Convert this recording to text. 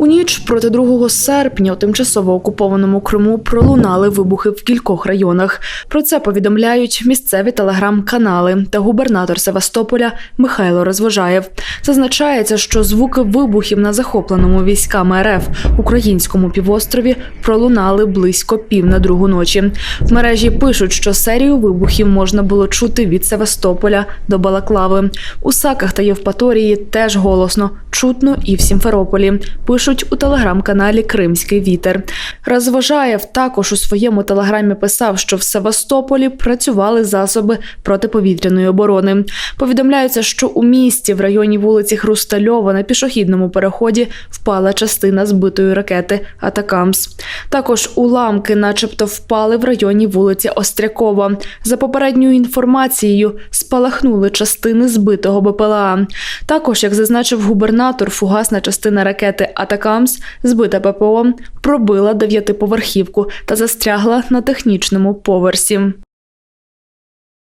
У ніч проти 2 серпня у тимчасово окупованому Криму пролунали вибухи в кількох районах. Про це повідомляють місцеві телеграм-канали та губернатор Севастополя Михайло Розвожаєв. Зазначається, що звуки вибухів на захопленому військами РФ українському півострові пролунали близько пів на другу ночі. В мережі пишуть, що серію вибухів можна було чути від Севастополя до Балаклави. У Саках та Євпаторії теж голосно чутно і в Сімферополі. Пишуть у телеграм-каналі Кримський вітер. Розважаєв також у своєму телеграмі писав, що в Севастополі працювали засоби протиповітряної оборони. Повідомляється, що у місті в районі вулиці Хрустальова на пішохідному переході впала частина збитої ракети Атакамс. Також уламки, начебто, впали в районі вулиці Острякова. За попередньою інформацією, спалахнули частини збитого БПЛА. Також, як зазначив губернатор, фугасна частина ракети Атакамс, збита ППО, пробила дев'ятиповерхівку та застрягла на технічному поверсі.